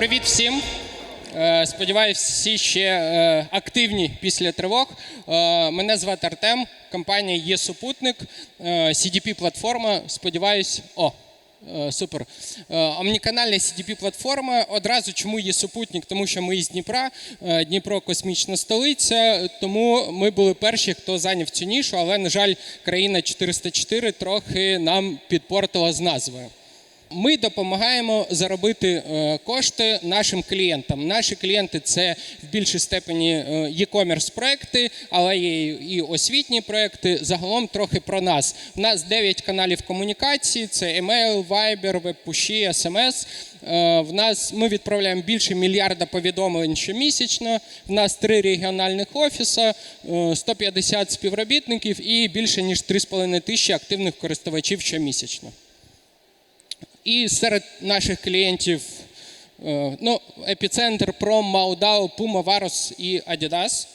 Привіт всім. Е, Сподіваюсь, всі ще е, активні після тривог. Е, Мене звати Артем, компанія є супутник, CDP-платформа. Сподіваюсь, о, супер. Омніканальна CDP-платформа. Одразу чому є супутник? Тому що ми із Дніпра, Дніпро космічна столиця. Тому ми були перші, хто зайняв цю нішу, але, на жаль, країна 404 трохи нам підпортила з назвою. Ми допомагаємо заробити е, кошти нашим клієнтам. Наші клієнти це в більшій степені е, e-commerce проекти, але є і освітні проекти. Загалом трохи про нас. У нас 9 каналів комунікації: це email, Viber, веб-пуші, SMS. Е, В нас ми відправляємо більше мільярда повідомлень щомісячно. В нас три регіональних офіси, е, 150 співробітників і більше ніж 3,5 тисячі активних користувачів щомісячно. І серед наших клієнтів е, ну, епіцентр, Пром, Маудау, Puma, Варос і Adidas.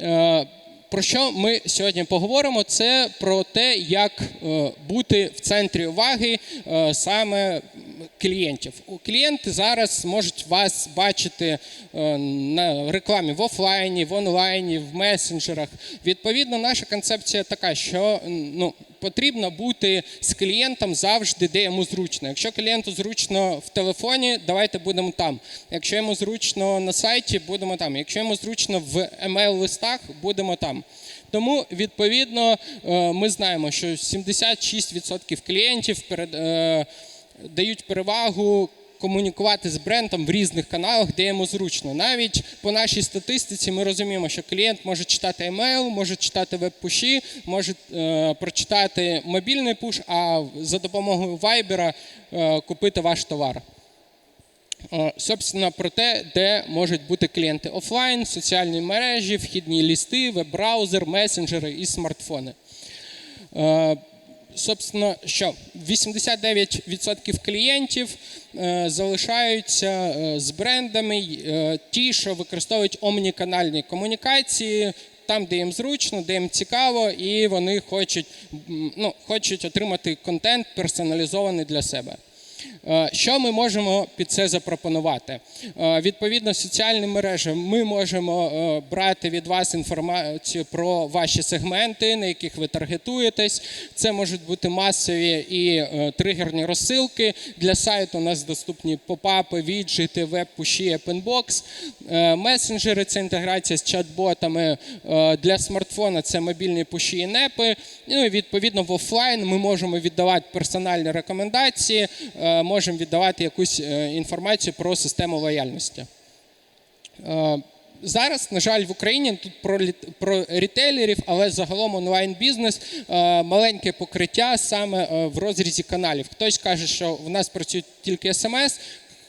Е, Про що ми сьогодні поговоримо? Це про те, як е, бути в центрі уваги саме клієнтів. Клієнти зараз можуть вас бачити на рекламі в офлайні, в онлайні, в месенджерах. Відповідно, наша концепція така, що ну, потрібно бути з клієнтом завжди, де йому зручно. Якщо клієнту зручно в телефоні, давайте будемо там. Якщо йому зручно на сайті, будемо там. Якщо йому зручно в емейл-листах, будемо там. Тому, відповідно, е, ми знаємо, що 76% клієнтів перед, е, дають перевагу комунікувати з брендом в різних каналах, де йому зручно. Навіть по нашій статистиці ми розуміємо, що клієнт може читати емейл, може читати веб-пуші, може е, прочитати мобільний пуш, а за допомогою Viber е, купити ваш товар. Е, Собственно, про те, де можуть бути клієнти офлайн, соціальні мережі, вхідні лісти, веб-браузер, месенджери і смартфони. Собственно, що 89% клієнтів е, залишаються е, з брендами, е, ті, що використовують омніканальні комунікації, там, де їм зручно, де їм цікаво, і вони хочуть, ну, хочуть отримати контент персоналізований для себе. Е, Що ми можемо під це запропонувати? Е, Відповідно, соціальні мережі ми можемо е, брати від вас інформацію про ваші сегменти, на яких ви таргетуєтесь. Це можуть бути масові і тригерні розсилки. Для сайту у нас доступні попапи, віджити, веб-пуші, апенбокс. Месенджери це інтеграція з чат-ботами. Для смартфона це мобільні пуші і непи. Ну і відповідно в офлайн ми можемо віддавати персональні рекомендації, можемо віддавати якусь е, інформацію про систему лояльності. Е, Зараз, на жаль, в Україні тут про, про рітейлерів, але загалом онлайн-бізнес е, маленьке покриття саме в розрізі каналів. Хтось каже, що в нас працюють тільки смс,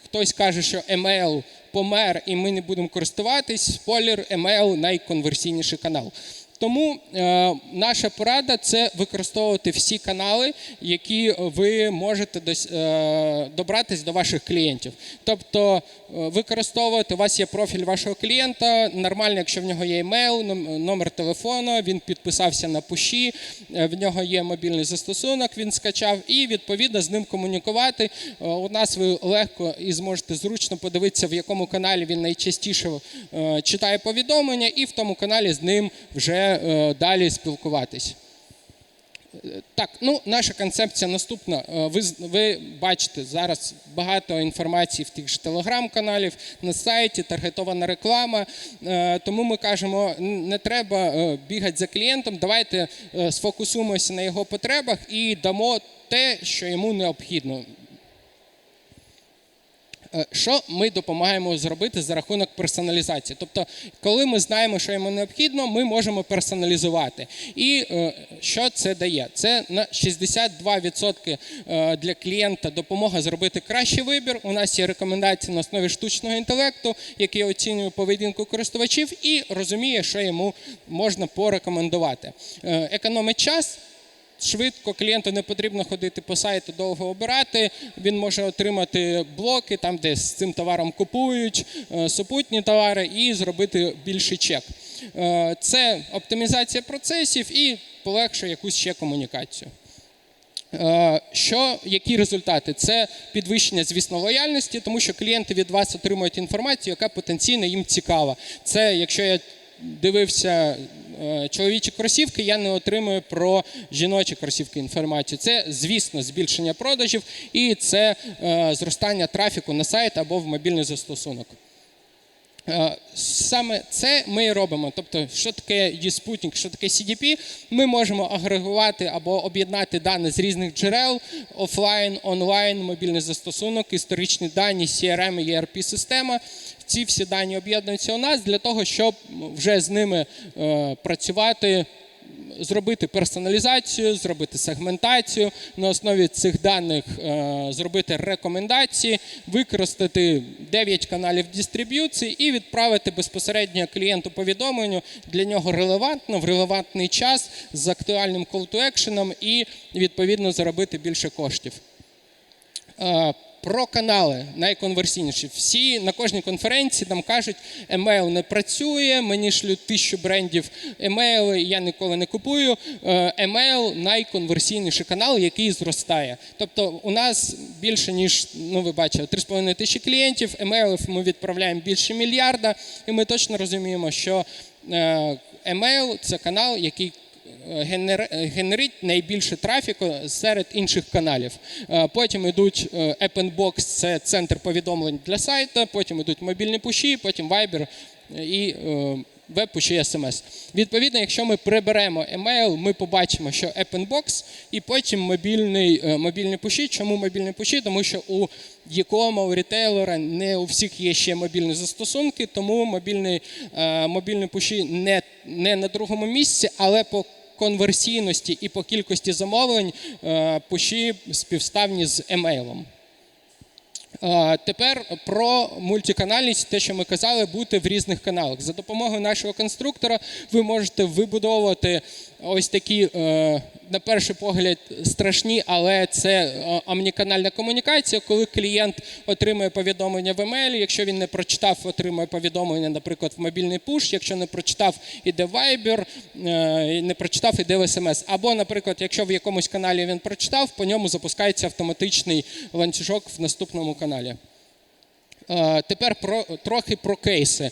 хтось каже, що емейл помер і ми не будемо користуватись. Спойлер, емейл найконверсійніший канал. Тому е, наша порада це використовувати всі канали, які ви можете дос- е, добратись до ваших клієнтів. Тобто е, використовувати, у вас є профіль вашого клієнта, нормально, якщо в нього є емейл, номер телефону, він підписався на пуші, е, в нього є мобільний застосунок, він скачав, і відповідно з ним комунікувати. Е, У нас ви легко і зможете зручно подивитися, в якому каналі він найчастіше читає повідомлення, і в тому каналі з ним вже е, далі спілкуватись. Так, ну наша концепція наступна. Е, Ви, ви бачите зараз багато інформації в тих ж телеграм-каналів, на сайті, таргетована реклама. Е, Тому ми кажемо, не треба бігати за клієнтом. Давайте сфокусуємося на його потребах і дамо те, що йому необхідно. Е, Що ми допомагаємо зробити за рахунок персоналізації? Тобто, коли ми знаємо, що йому необхідно, ми можемо персоналізувати. І е, що це дає? Це на 62% е, для клієнта допомога зробити кращий вибір. У нас є рекомендації на основі штучного інтелекту, який оцінює поведінку користувачів і розуміє, що йому можна порекомендувати. Економить час. Швидко клієнту не потрібно ходити по сайту, довго обирати. Він може отримати блоки, там де з цим товаром купують, е, супутні товари, і зробити більший чек. Е, Це оптимізація процесів і полегшує якусь ще комунікацію. Е, Що, які результати? Це підвищення, звісно, лояльності, тому що клієнти від вас отримують інформацію, яка потенційно їм цікава. Це якщо я дивився чоловічі кросівки, я не отримую про жіночі кросівки інформацію. Це, звісно, збільшення продажів і це е, зростання трафіку на сайт або в мобільний застосунок. Е, Саме це ми і робимо. Тобто, що таке e-Sputnik, що таке CDP, ми можемо агрегувати або об'єднати дані з різних джерел, офлайн, онлайн, мобільний застосунок, історичні дані, CRM і ERP-система. Ці всі дані об'єднуються у нас для того, щоб вже з ними е, працювати зробити персоналізацію, зробити сегментацію, на основі цих даних е, зробити рекомендації, використати 9 каналів дистриб'юції і відправити безпосередньо клієнту повідомленню для нього релевантно в релевантний час з актуальним call to action і відповідно заробити більше коштів. Про канали найконверсійніші. Всі на кожній конференції нам кажуть, емейл не працює, мені шлють тисячу брендів емейли, я ніколи не купую. Е, Емейл найконверсійніший канал, який зростає. Тобто у нас більше ніж, ну ви бачили, 3,5 тисячі клієнтів, емейлів ми відправляємо більше мільярда, і ми точно розуміємо, що е, емейл це канал, який генерить найбільше трафіку серед інших каналів. Е, Потім йдуть е, AppNbox, це центр повідомлень для сайту, потім йдуть мобільні пуші, потім Viber е, і е, веб-пуші SMS. Відповідно, якщо ми приберемо емейл, ми побачимо, що AppNbox і потім мобільний, мобільні пуші. Чому мобільні пуші? Тому що у якому у рітейлера не у всіх є ще мобільні застосунки, тому мобільний, е, мобільні пуші не, не на другому місці, але по конверсійності і по кількості замовлень е, пуші співставні з емейлом. Е, Тепер про мультиканальність, те, що ми казали, бути в різних каналах. За допомогою нашого конструктора ви можете вибудовувати ось такі, е, на перший погляд, страшні, але це е, омніканальна комунікація, коли клієнт отримує повідомлення в емейлі. Якщо він не прочитав, отримує повідомлення, наприклад, в мобільний пуш. Якщо не прочитав, іде Viber, е, не прочитав, іде в SMS. Або, наприклад, якщо в якомусь каналі він прочитав, по ньому запускається автоматичний ланцюжок в наступному каналі. Е, Тепер про трохи про кейси.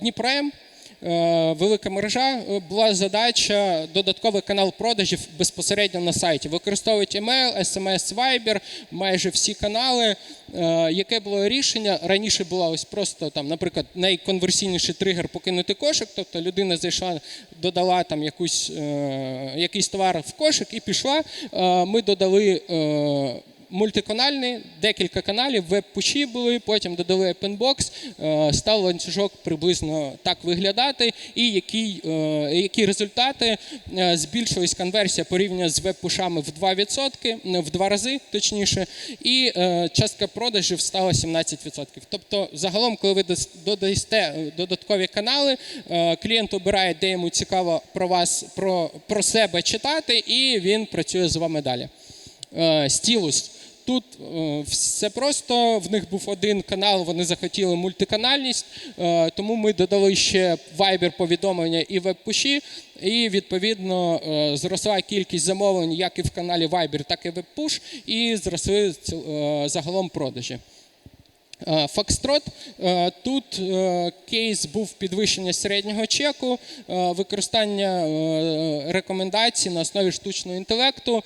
Дніпрем. е, Велика мережа е, була задача додатковий канал продажів безпосередньо на сайті. Використовують email, SMS, Viber, майже всі канали. Е, Яке було рішення? Раніше була ось просто там, наприклад, найконверсійніший тригер покинути кошик. Тобто людина зайшла, додала там якусь, е, якийсь товар в кошик і пішла. Е, Ми додали. Е, мультиканальний, декілька каналів, веб-пуші були, потім додали е, став ланцюжок приблизно так виглядати, і які, е, які результати Е, збільшилась конверсія порівняно з веб-пушами в 2%, не, в два рази точніше, і е, частка продажів стала 17%. Тобто, загалом, коли ви додасте е, додаткові канали, е, клієнт обирає, де йому цікаво про вас, про, про себе читати, і він працює з вами далі. Е, Стілус. Тут е, все просто. В них був один канал, вони захотіли мультиканальність, е, тому ми додали ще вайбер повідомлення і веб-пуші, і відповідно е, зросла кількість замовлень як і в каналі Viber, так і веб-пуш, і зросли загалом продажі. Е, Фокстрот. Е, Тут е, кейс був підвищення середнього чеку, використання рекомендацій на основі штучного інтелекту.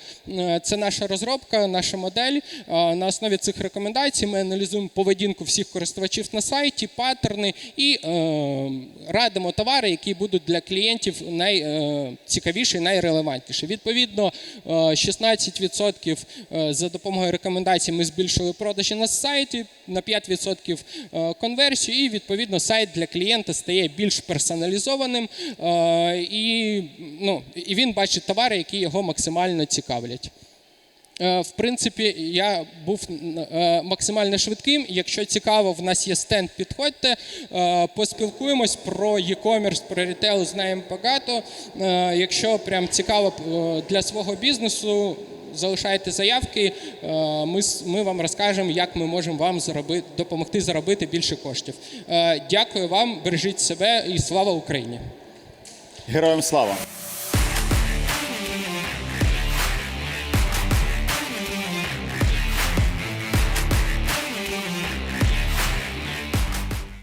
Це наша розробка, наша модель. На основі цих рекомендацій ми аналізуємо поведінку всіх користувачів на сайті, паттерни і радимо товари, які будуть для клієнтів найцікавіші, найрелевантніші. Відповідно, е, 16% е, за допомогою рекомендацій ми збільшили продажі на сайті на 5% е, конверсію, і відповідно сайт для клієнта стає більш персоналізованим, е, і, ну, і він бачить товари, які його максимально цікавлять. Е, В принципі, я був максимально швидким. Якщо цікаво, в нас є стенд, підходьте, поспілкуємось про e-commerce, про рітейл, знаємо багато. Якщо прям цікаво для свого бізнесу, залишайте заявки. е, Ми, ми вам розкажемо, як ми можемо вам заробити, допомогти заробити більше коштів. Е, Дякую вам, бережіть себе і слава Україні! Героям слава!